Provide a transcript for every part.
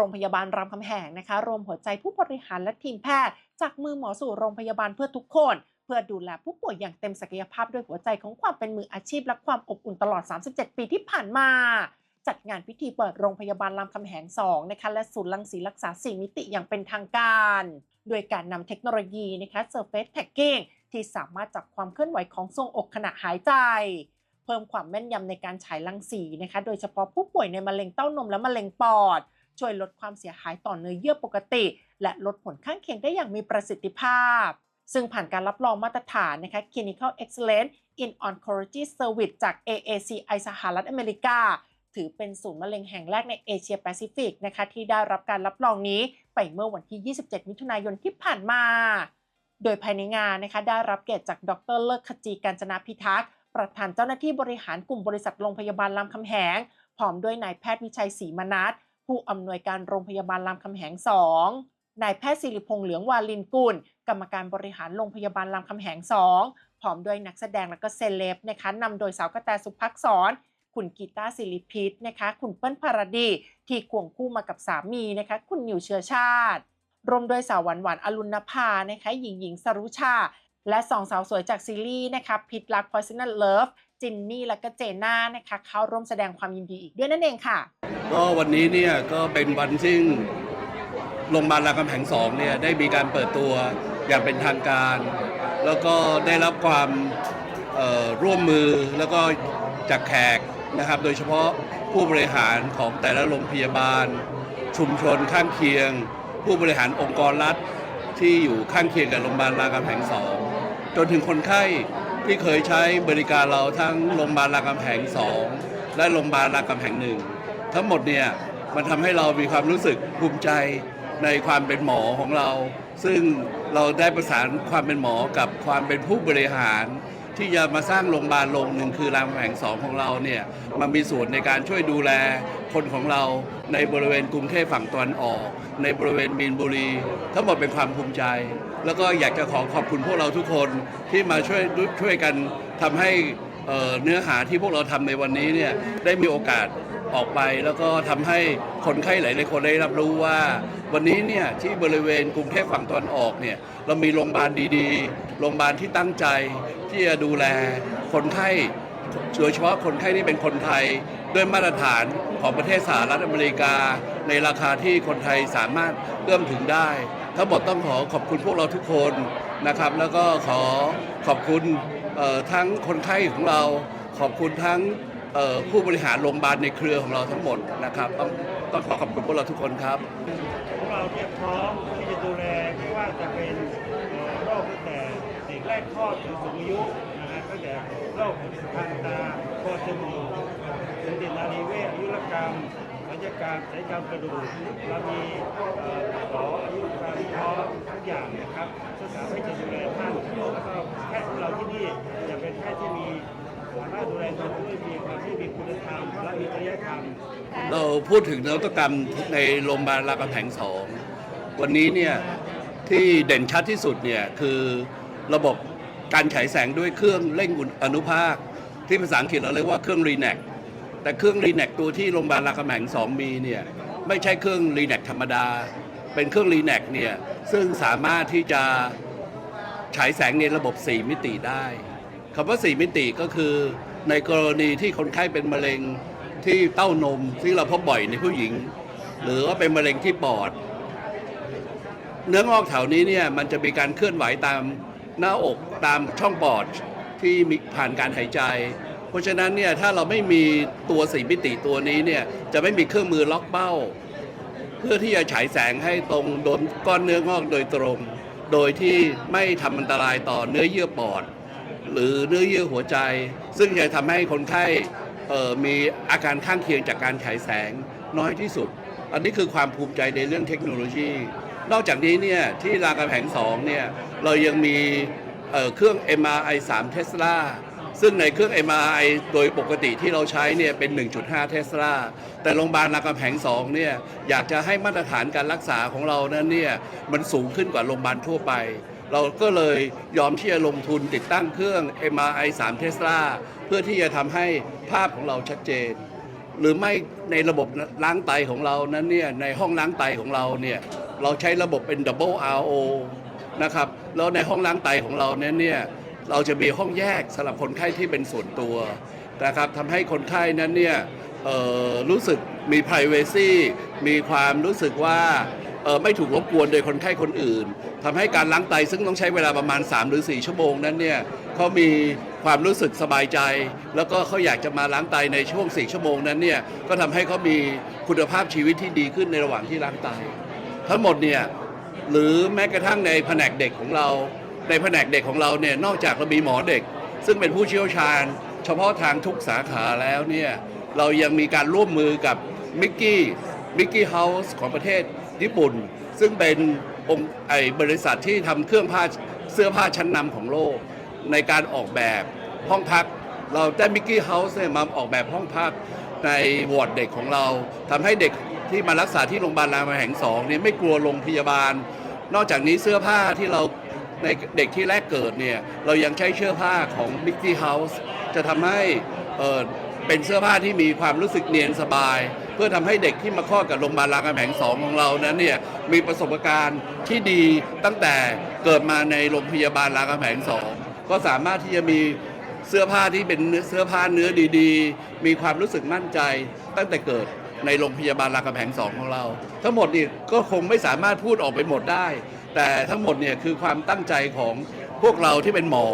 โรงพยาบาลรามคำแหงนะคะ รวมหัวใจผู้บริหารและทีมแพทย์ จากมือหมอสู่โรงพยาบาลเพื่อทุกคน เพื่อดูแลผู้ป่วยอย่างเต็มศักยภาพด้วยหัวใจของความเป็นมืออาชีพและความอบอุ่นตลอด 37 ปีที่ผ่านมาจัดงานพิธีเปิดโรงพยาบาลรามคำแหง 2 นะคะ และศูนย์รังสีรักษา4มิติอย่างเป็นทางการ โดยการนำเทคโนโลยีนะคะ Surface Tagging ที่สามารถจับความเคลื่อนไหวของทรวงอกขณะหายใจ เพิ่มความแม่นยำในการฉายรังสีนะคะ โดยเฉพาะผู้ป่วยในมะเร็งเต้านมและมะเร็งปอด ช่วยลดความเสียหายต่อเนื้อเยื่อปกติ และลดผลข้างเคียงได้อย่างมีประสิทธิภาพ ซึ่งผ่านการรับรองมาตรฐานนะคะ Clinical Excellence in Oncology Service จาก AACI สหรัฐอเมริกา ถือเป็นศูนย์มะเร็งแห่งแรกในเอเชียแปซิฟิกนะคะที่ได้รับการรับรองนี้ไปเมื่อวันที่ 27 มิถุนายนที่ผ่านมา โดยภายในงานนะคะได้รับเกียรติจากดรเลิศขจีการจนาพิทักษ์ประธานเจ้าหน้าที่บริหารกลุ่มบริษัทโรงพยาบาลรามคำแหง พร้อมด้วยนายแพทย์วิชัยศรีมนัส ผู้อำนวยการโรงพยาบาลรามคำแหง 2 นายแพทย์สิริพงษ์เหลืองวาลินกุล กรรมการบริหารโรงพยาบาลรามคำแหง 2 พร้อมด้วยนักแสดงและก็เซเลบนะคะนำโดยสาวกระแตสุภักษรคุณกีตาร์ศิริพิษนะคะ คุณเปิ้ลภารดี ที่ควงคู่มากับสามีนะคะ คุณนิวเชื้อชาติ รวมโดยสาวหวานหวานอรุณภานะคะ หญิงหญิงสรุชา และสองสาวสวยจากซีรีส์นะคะ พิษรัก Poisonous Love จินนี่และก็เจน่านะคะ เข้าร่วมแสดงความยินดีอีกด้วยนั่นเองค่ะ ก็วันนี้เนี่ยก็เป็นวันซึ่งโรงพยาบาลรามคำแหงสองเนี่ยได้มีการเปิดตัวอย่างเป็นทางการ แล้วก็ได้รับความร่วมมือแล้วก็จากแขกนะครับ โดยเฉพาะผู้บริหารของแต่ละโรงพยาบาล ชุมชนข้างเคียง ผู้บริหารองค์กรรัฐที่อยู่ข้างเคียงกับโรงพยาบาลรามคำแหงสองจนถึงคนไข้ที่เคยใช้บริการเราทั้งโรงพยาบาลรามคำแหงสองและโรงพยาบาลรามคำแหงหนึ่ง ทั้งหมดเนี่ยมันทำให้เรามีความรู้สึกภูมิใจในความเป็นหมอของเรา ซึ่งเราได้ประสานความเป็นหมอกับความเป็นผู้บริหาร ที่จะมาสร้างโรงพยาบาลโรงหนึ่งคือรามคำแหงสองของเราเนี่ยมันมีส่วนในการช่วยดูแลคนของเราในบริเวณกรุงเทพฝั่งตะวันออก ในบริเวณมีนบุรี ทั้งหมดเป็นความภูมิใจ แล้วก็อยากจะขอขอบคุณพวกเราทุกคนที่มาช่วยช่วยกันทำให้เอ่อเนื้อหาที่พวกเราทำในวันนี้เนี่ยได้มีโอกาส ออกไปแล้วก็ทำให้คนไข้หลายๆคนได้รับรู้ว่า วันนี้เนี่ยที่บริเวณกรุงเทพฝั่งตะวันออกเนี่ยเรามีโรงพยาบาลดีๆ โรงพยาบาลที่ตั้งใจที่จะดูแลคนไข้โดยเฉพาะคนไข้ที่เป็นคนไทยด้วยมาตรฐานของประเทศสหรัฐอเมริกา ในราคาที่คนไทยสามารถเอื้อมถึงได้ ทั้งหมดต้องขอขอบคุณพวกเราทุกคนนะครับ แล้วก็ขอขอบคุณทั้งคนไข้ของเรา ขอบคุณทั้ง ผู้บริหารโรงพยาบาลในเครือของเราทั้งหมดนะครับ ต้องต้องขอขอบคุณพวกเราทุกคนครับของเราเนี่ยพร้อมที่จะดูแลไม่ว่าจะเป็นโรคตั้งแต่เด็กแรกคลอดถึงสูงอายุนะฮะตั้งแต่โรคทางตาคอจมูกถึงเด็กนารีเวชอายุรกรรมศัลยกรรมศัลยกรรมกระดูกเรามีเอ่อหมออายุรกรรมพร้อมทุกอย่างนะครับซึ่งสามารถจะดูแลท่านแล้วก็แพทย์ของเราที่นี่จะเป็นแพทย์ที่มี สามารถดูแลคนด้วยมีความที่มีคุณธรรมและมีจริยธรรมเราพูดถึงนวัตกรรมในโรงพยาบาลรามคำแหงสองวันนี้เนี่ยที่เด่นชัดที่สุดเนี่ยคือระบบการฉายแสงด้วยเครื่องเร่งอนุภาค ที่ภาษาอังกฤษเราเรียกว่าเครื่องรีแนกแต่เครื่องรีแนกตัวที่โรงพยาบาลรามคำแหงสองมีเนี่ยไม่ใช่เครื่องรีแนกธรรมดา เป็นเครื่องรีแนกเนี่ยซึ่งสามารถที่จะฉายแสงในระบบ 4 มิติได้ คำว่า 4 มิติก็คือในกรณีที่คนไข้เป็นมะเร็งที่เต้านมที่เราพบบ่อยในผู้หญิง หรือว่าเป็นมะเร็งที่ปอด เนื้องอกแถวนี้เนี่ยมันจะมีการเคลื่อนไหวตามหน้าอกตามช่องปอดที่มีผ่านการหายใจ เพราะฉะนั้นเนี่ยถ้าเราไม่มีตัวสีมิติตัวนี้เนี่ยจะไม่มีเครื่องมือล็อกเป้า เพื่อที่จะฉายแสงให้ตรงโดนก้อนเนื้องอกโดยตรง โดยที่ไม่ทำอันตรายต่อเนื้อเยื่อปอด หรือเนื้อเยื่อหัวใจ ซึ่งจะทำให้คนไข้มีอาการข้างเคียงจากการฉายแสงน้อยที่สุด อันนี้คือความภูมิใจในเรื่องเทคโนโลยี นอกจากนี้เนี่ยที่รามคำแหง2เนี่ยเรายังมีเอ่อเครื่อง MRI 3 Tesla ซึ่งในเครื่อง MRI โดยปกติที่เราใช้เนี่ยเป็น 1.5 เทสลา แต่โรงพยาบาลรามคำแหง2เนี่ยอยากจะให้มาตรฐานการรักษาของเรานั้นเนี่ยมันสูงขึ้นกว่าโรงพยาบาลทั่วไป เราก็เลยยอมที่จะลงทุนติดตั้งเครื่อง MRI 3เทสลาเพื่อที่จะทำให้ภาพของเราชัดเจน หรือไม่ในระบบล้างไตของเรานั้นเนี่ยในห้องล้างไตของเราเนี่ยเราใช้ระบบเป็น double RO นะครับแล้วในห้องล้างไตของเราเนี่ยเนี่ยเราจะมีห้องแยกสำหรับคนไข้ที่เป็นส่วนตัวนะครับทำให้คนไข้นั้นเนี่ยรู้สึกมี privacy มีความรู้สึกว่า ไม่ถูกรบกวนโดยคนไข้คนอื่นทำให้การล้างไตซึ่งต้องใช้เวลาประมาณ 3 หรือ 4 ชั่วโมงนั้นเนี่ยเขามีความรู้สึกสบายใจ แล้วก็เขาอยากจะมาล้างไตในช่วง 4 ชั่วโมงนั้นเนี่ยก็ทำให้เขามีคุณภาพชีวิตที่ดีขึ้นในระหว่างที่ล้างไต ทั้งหมดเนี่ยหรือแม้กระทั่งในแผนกเด็กของเรา ในแผนกเด็กของเราเนี่ยนอกจากเรามีหมอเด็ก ซึ่งเป็นผู้เชี่ยวชาญ เฉพาะทางทุกสาขาแล้วเนี่ยเรายังมีการร่วมมือกับมิกกี้มิกกี้เฮาส์ของประเทศ ญี่ปุ่น ซึ่งเป็นองค์ไอบริษัทที่ทำเครื่องผ้าเสื้อผ้าชั้นนำของโลก ในการออกแบบห้องพัก เราได้มิกกี้เฮาส์เนี่ยมาออกแบบห้องพักในวอร์ดเด็กของเราทำให้เด็กที่มารักษาที่โรงพยาบาลรามคำแห่งสองเนี่ยไม่กลัวโรงพยาบาล นอกจากนี้เสื้อผ้าที่เราในเด็กที่แรกเกิดเนี่ยเรายังใช้เสื้อผ้าของ Mickey House จะทำให้เออเป็นเสื้อผ้าที่มีความรู้สึกเนียนสบาย พื่อทำให้เด็กที่มาคลอดกับโรงพยาบาลรามคำแหงสองของเรานั้นเนี่ยมีประสบการณ์ที่ดีตั้งแต่เกิดมาในโรงพยาบาลรามคำแหงสองก็สามารถที่จะมีเสื้อผ้าที่เป็นเนื้อเสื้อผ้าเนื้อดีๆ มีความรู้สึกมั่นใจตั้งแต่เกิดในโรงพยาบาลรามคำแหงสองของเรา ทั้งหมดนี่ก็คงไม่สามารถพูดออกไปหมดได้ แต่ทั้งหมดเนี่ยคือความตั้งใจของพวกเราที่เป็นหมอ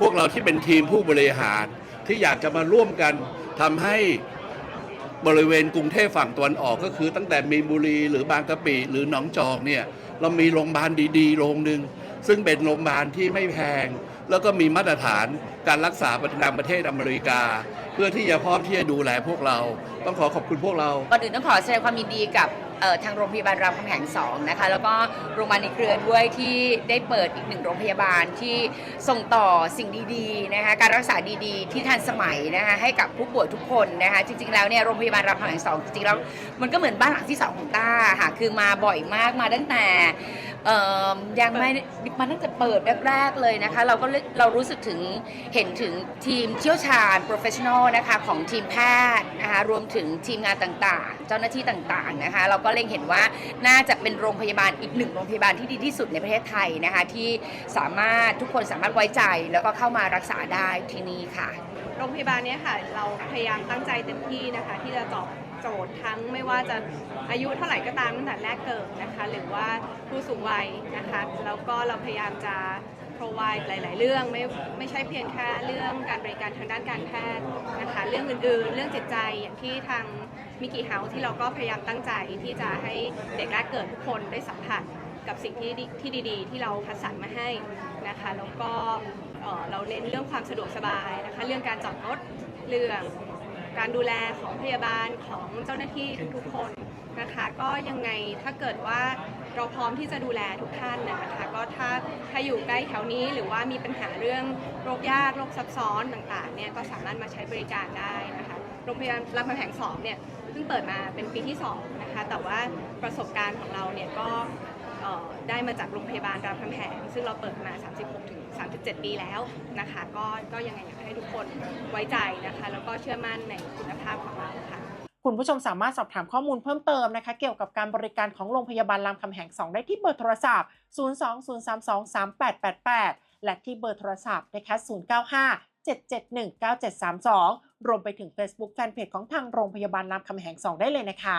พวกเราที่เป็นทีมผู้บริหารที่อยากจะมาร่วมกันทำให้ บริเวณกรุงเทพฝั่งตะวันออกก็คือ ตั้งแต่มีนบุรีหรือบางกะปิหรือหนองจอกเนี่ยเรามีโรงพยาบาลดีๆโรงหนึ่งซึ่งเป็นโรงพยาบาลที่ไม่แพง แล้วก็มีมาตรฐานการรักษาประจำประเทศอเมริกา เพื่อที่จะพร้อมที่จะดูแลพวกเรา ต้องขอขอบคุณพวกเรา ก่อนอื่นต้องขอแสดงความยินดีกับ ทางโรงพยาบาลรามคำแหง2นะคะแล้วก็โรงพยาบาลในเครือด้วยที่ได้เปิดอีกหนึ่งโรงพยาบาลที่ส่งต่อสิ่งดีๆนะคะการรักษาดีๆ ที่ทันสมัยนะคะให้กับผู้ป่วยทุกคนนะคะจริงๆแล้วเนี่ยโรงพยาบาลรามคำแหง2จริงๆแล้วมันก็เหมือนบ้านหลังที่สองของต้าค่ะคือมาบ่อยมากมาตั้งแต่ เอ่อยังไม่มาตั้งแต่เปิดแรกๆเลยนะคะ เราก็เรารู้สึกถึงเห็นถึงทีมเชี่ยวชาญ professional นะคะของทีมแพทย์นะคะรวมถึงทีมงานต่างๆ เจ้าหน้าที่ต่างๆนะคะเราก็เล็งเห็นว่าน่าจะเป็นโรงพยาบาลอีกหนึ่งโรงพยาบาลที่ดีที่สุดในประเทศไทยนะคะที่สามารถทุกคนสามารถไว้ใจแล้วก็เข้ามารักษาได้ที่นี่ค่ะ โรงพยาบาลเนี้ยค่ะ เราพยายามตั้งใจเต็มที่นะคะ ที่จะตอบ โจทย์ทั้งไม่ว่าจะอายุเท่าไหร่ก็ตามตั้งแต่แรกเกิดนะคะหรือว่าผู้สูงวัยนะคะแล้วก็เราพยายามจะ provide หลาย ๆ เรื่องไม่ไม่ใช่เพียงแค่เรื่องการบริการทางด้านการแพทย์นะคะเรื่องอื่น ๆ เรื่องจิตใจอย่างที่ทางมิกิเฮาที่เราก็พยายามตั้งใจที่จะให้เด็กแรกเกิดทุกคนได้สัมผัสกับสิ่งที่ดีที่ดี ๆ ที่เราคัดสรรมาให้นะคะแล้วก็เอ่อเราเน้นเรื่องความสะดวกสบายนะคะเรื่องการจอดรถเรื่อง การดูแลของพยาบาลของเจ้าหน้าที่ทุกๆคนนะคะ ก็ยังไงถ้าเกิดว่าเราพร้อมที่จะดูแลทุกท่านนะนะคะก็ถ้าถ้าอยู่ใกล้แถวนี้หรือว่ามีปัญหาเรื่องโรคยากโรคซับซ้อนต่างๆเนี่ยก็สามารถมาใช้บริการได้นะคะโรงพยาบาลรามคำแหง2เนี่ยเพิ่งเปิดมาเป็นปีที่2นะคะแต่ว่าประสบการณ์ของเราเนี่ยก็ เอ่อได้มาจากโรงพยาบาลรามคำแหงซึ่งเราเปิดมา 36ถึง37 ปีแล้วนะคะ ก็ก็ยังไงอยากให้ทุกคนไว้ใจนะคะ แล้วก็เชื่อมั่นในคุณภาพของเราค่ะ คุณผู้ชมสามารถสอบถามข้อมูลเพิ่มเติมนะคะ เกี่ยวกับการบริการของโรงพยาบาลรามคำแหง 2 ได้ที่เบอร์โทรศัพท์ 020323888 และที่เบอร์โทรศัพท์นะคะ095 771 9732 รวมไปถึง Facebook Fanpage ของทางโรงพยาบาลรามคำแหง 2 ได้เลยนะคะ